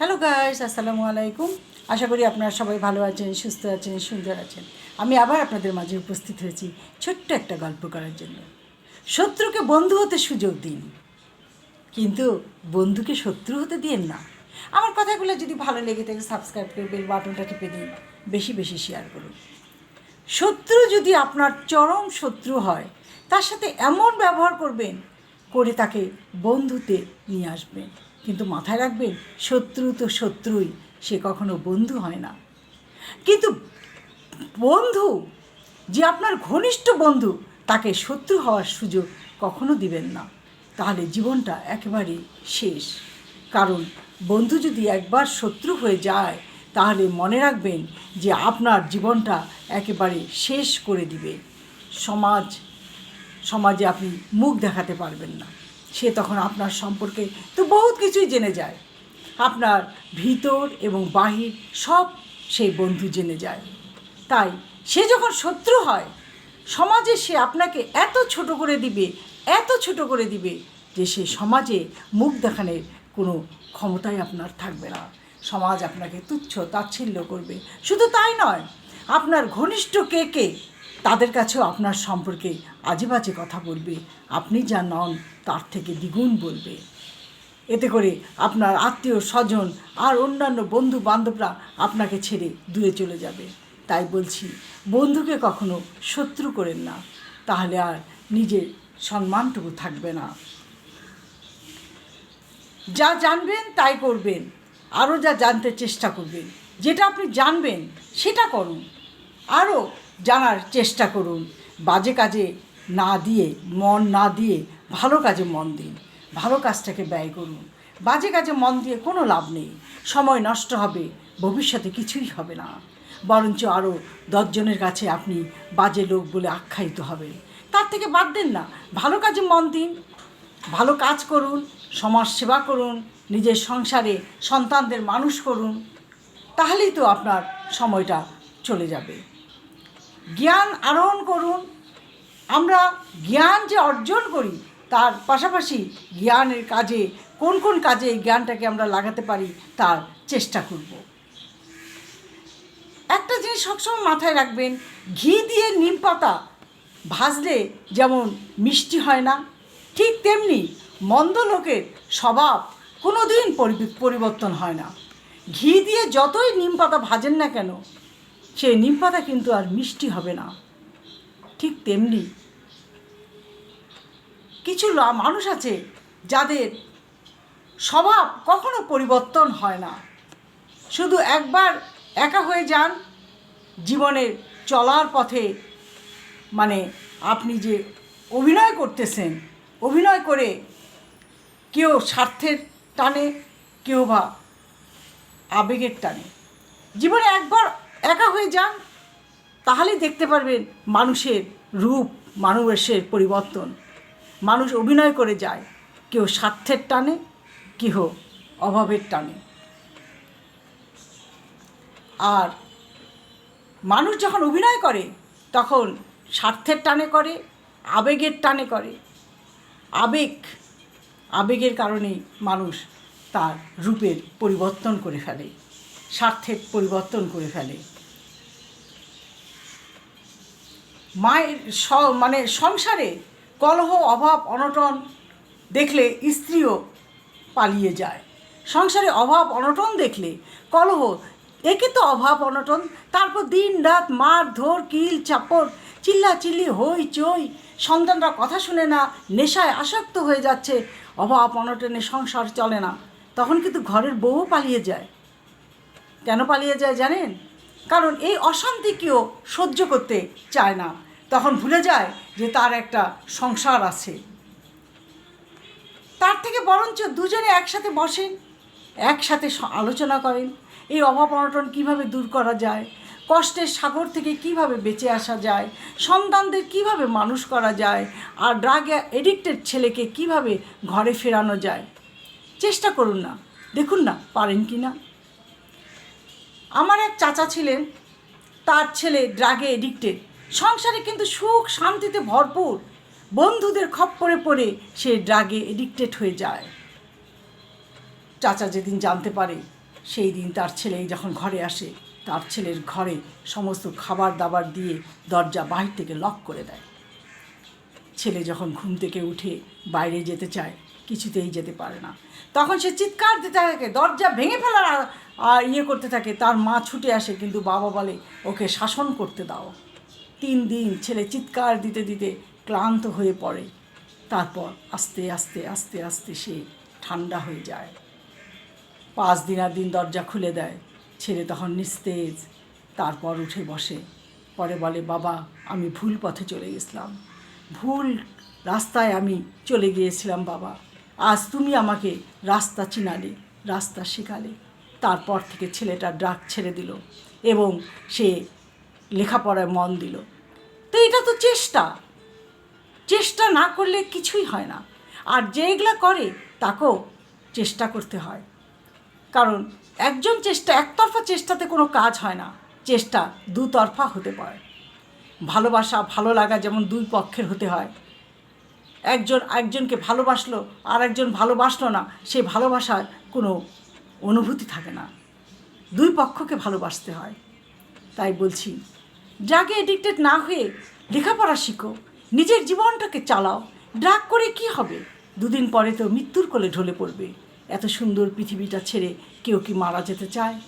Hello guys আসসালামু আলাইকুম। আশা করি আপনারা সবাই ভালো আছেন, সুস্থ আছেন, সুন্দর আছেন। আমি আবার আপনাদের মাঝে উপস্থিত হয়েছি ছোট্ট একটা গল্প করার জন্য। শত্রুকে বন্ধু হতে সুযোগ দিন, কিন্তু বন্ধুকে শত্রু হতে দিন না। আমার কথাগুলো যদি ভালো লেগে থাকে সাবস্ক্রাইব করে বেল বাটনটা টিপে দিন। বেশি বেশি শেয়ার করুন। শত্রু যদি আপনার চরম শত্রু হয়, তার সাথে এমন ব্যবহার করবেন, করে তাকে বন্ধুতে নিয়ে আসবেন। কিন্তু মাথায় রাখবেন শত্রু তো শত্রুই, সে কখনো বন্ধু হয় না। কিন্তু বন্ধু, যে আপনার ঘনিষ্ঠ বন্ধু, তাকে শত্রু হওয়ার সুযোগ কখনো দিবেন না। তাহলে জীবনটা একেবারে শেষ। কারণ বন্ধু যদি একবার শত্রু হয়ে যায়, তাহলে মনে রাখবেন যে আপনার জীবনটা একেবারে শেষ করে দিবে। সমাজ, সমাজে আপনি মুখ দেখাতে পারবেন না। সে তখন আপনার সম্পর্কে তো বহুত কিছুই জেনে যায়। আপনার ভিতর এবং বাহির সব সেই বন্ধু জেনে যায়। তাই সে যখন শত্রু হয়, সমাজে সে আপনাকে এত ছোট করে দিবে, এত ছোট করে দিবে যে সে সমাজে মুখ দেখানোর কোনো ক্ষমতাই আপনার থাকবে না। সমাজ আপনাকে তুচ্ছ, তাচ্ছিল্য করবে। শুধু তাই নয়, আপনার ঘনিষ্ঠ কে কে তাদের কাছেও আপনার সম্পর্কে আজে বাজে কথা বলবে। আপনি যা নন, তার থেকে দ্বিগুণ বলবে। এতে করে আপনার আত্মীয় স্বজন আর অন্যান্য বন্ধু বান্ধবরা আপনাকে ছেড়ে দূরে চলে যাবে। তাই বলছি, বন্ধুকে কখনো শত্রু করেন না। তাহলে আর নিজের সম্মানটুকু থাকবে না। যা জানবেন, তাই করবেন। আরও যা জানতে চেষ্টা করবেন। যেটা আপনি জানবেন, সেটা করুন। আরও জানার চেষ্টা করুন। বাজে কাজে না দিয়ে, মন না দিয়ে ভালো কাজে মন দিন। ভালো কাজটাকে ব্যয় করুন। বাজে কাজে মন দিয়ে কোনো লাভ নেই। সময় নষ্ট হবে, ভবিষ্যতে কিছুই হবে না। বরঞ্চ আরও দশজনের কাছে আপনি বাজে লোক বলে আখ্যায়িত হবেন। তার থেকে বাদ দেন না। ভালো কাজে মন দিন। ভালো কাজ করুন, সমাজ সেবা করুন, নিজের সংসারে সন্তানদের মানুষ করুন। তাহলেই তো আপনার সময়টা চলে যাবে। জ্ঞান আরোহণ করুন। আমরা জ্ঞান যে অর্জন করি, তার পাশাপাশি জ্ঞানের কাজে, কোন কোন কাজে এই জ্ঞানটাকে আমরা লাগাতে পারি, তার চেষ্টা করব। একটা জিনিস সবসময় মাথায় রাখবেন, ঘি দিয়ে নিম পাতা ভাজলে যেমন মিষ্টি হয় না, ঠিক তেমনি মন্দ লোকের স্বভাব কোনো দিন পরিবর্তন হয় না। ঘি দিয়ে যতই নিম পাতা ভাজেন না কেন সেই নিম পাতা কিন্তু আর মিষ্টি হবে না। ঠিক তেমনি কিছু মানুষ আছে যাদের স্বভাব কখনো পরিবর্তন হয় না। শুধু একবার একা হয়ে যান জীবনের চলার পথে মানে আপনি যে অভিনয় করতেছেন, অভিনয় করে কেউ স্বার্থের টানে, কেউ বা আবেগের টানে। জীবনে একবার একা হয়ে যান, তাহলেই দেখতে পারবেন মানুষের রূপ, মানুষের পরিবর্তন। মানুষ অভিনয় করে যায়, কেউ স্বার্থের টানে, কেহ অভাবের টানে। আর মানুষ যখন অভিনয় করে, তখন স্বার্থের টানে করে, আবেগের টানে করে। আবেগ, আবেগের কারণেই মানুষ তার রূপের পরিবর্তন করে ফেলে। স্বার্থের পরিবর্তন করে ফেলে। মায়ের স মানে সংসারে কলহ, অভাব, অনটন দেখলে স্ত্রীও পালিয়ে যায়। সংসারে অভাব, অনটন দেখলে কলহ, একে তো অভাব, অনটন, তারপর দিন, রাত, মার, ধর, কিল চাপড় চিল্লা চিল্লি হই, চই, সন্তানরা কথা শুনে না, নেশায় আসক্ত হয়ে যাচ্ছে, অভাব, অনটনে সংসার চলে না, তখন কিন্তু ঘরের বউও পালিয়ে যায়। কেন পালিয়ে যায় জানেন? কারণ এই অশান্তি কেউ সহ্য করতে চায় না। তখন ভুলে যায় যে তার একটা সংসার আছে। তার থেকে বরঞ্চ দুজনে একসাথে বসেন, একসাথে আলোচনা করেন, এই অভাব অনটন কীভাবে দূর করা যায়, কষ্টের সাগর থেকে কীভাবে বেঁচে আসা যায়, সন্তানদের কীভাবে মানুষ করা যায়, আর ড্রাগ এডিক্টেড ছেলেকে কীভাবে ঘরে ফেরানো যায়। চেষ্টা করুন না, দেখুন না পারেন কি না আমার এক চাচা ছিলেন, তার ছেলে ড্রাগে এডিক্টেড সংসারে কিন্তু সুখ শান্তিতে ভরপুর। বন্ধুদের খপ্পরে পড়ে সে ড্রাগে এডিক্টেড হয়ে যায়। চাচা যেদিন জানতে পারে, সেই দিন তার ছেলে যখন ঘরে আসে, তার ছেলের ঘরে সমস্ত খাবার দাবার দিয়ে দরজা বাহির থেকে লক করে দেয়। ছেলে যখন ঘুম থেকে উঠে বাইরে যেতে চায়, কিছুতেই যেতে পারে না। তখন সে চিৎকার দিতে থাকে, দরজা ভেঙে ফেলার আর ইয়ে করতে থাকে, তার মা ছুটে আসে, কিন্তু বাবা বলে, ওকে শাসন করতে দাও। তিন দিন ছেলে চিৎকার দিতে দিতে ক্লান্ত হয়ে পড়ে। তারপর আস্তে আস্তে আস্তে আস্তে সে ঠান্ডা হয়ে যায়। পাঁচ দিন আর দিন দরজা খুলে দেয়। ছেলে তখন নিস্তেজ, তারপর উঠে বসে। পরে বলে, বাবা, আমি ভুল পথে চলে গেছিলাম। ভুল রাস্তায় আমি চলে গিয়েছিলাম, বাবা। আজ তুমি আমাকে রাস্তা চিনালে, রাস্তা শেখালে। তারপর থেকে ছেলেটা ড্রাগ ছেড়ে দিল এবং সে লেখাপড়ায় মন দিল। তো এটা তো চেষ্টা। চেষ্টা না করলে কিছুই হয় না। আর যেগুলা করে, তাকেও চেষ্টা করতে হয়। কারণ একজন চেষ্টা, একতরফা চেষ্টাতে কোনো কাজ হয় না। চেষ্টা দুতরফা হতে পারে। ভালোবাসা, ভালো লাগা যেমন দুই পক্ষের হতে হয়। একজন, একজনকে ভালোবাসলো আর একজন ভালোবাসলো না সেই ভালোবাসার কোনো অনুভূতি থাকে না। দুই পক্ষকে ভালোবাসতে হয়। তাই বলছি, ড্রাগে এডিক্টেড না হয়ে লেখাপড়া শিখো, নিজের জীবনটাকে চালাও। ড্রাগ করে কি হবে? দুদিন পরে তো মৃত্যুর কোলে ঢলে পড়বে। এত সুন্দর পৃথিবীটা ছেড়ে কেউ কি মারা যেতে চায়?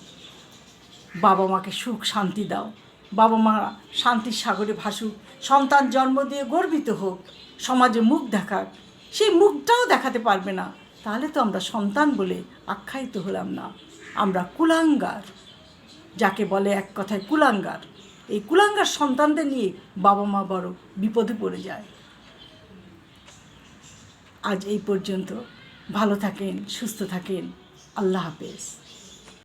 বাবা মাকে সুখ, শান্তি দাও। বাবা মা শান্তির সাগরে ভাসুক, সন্তান জন্ম দিয়ে গর্বিত হোক, সমাজে মুখ দেখাক। সেই মুখটাও দেখাতে পারবে না। তাহলে তো আমরা সন্তান বলে আখ্যায়িত হলাম না। আমরা কুলাঙ্গার, যাকে বলে এক কথায় কুলাঙ্গার। এই কুলাঙ্গার সন্তানদের নিয়ে বাবা মা বড় বিপদে পড়ে যায়। আজ এই পর্যন্ত। ভালো থাকেন, সুস্থ থাকেন। আল্লাহ হাফেজ।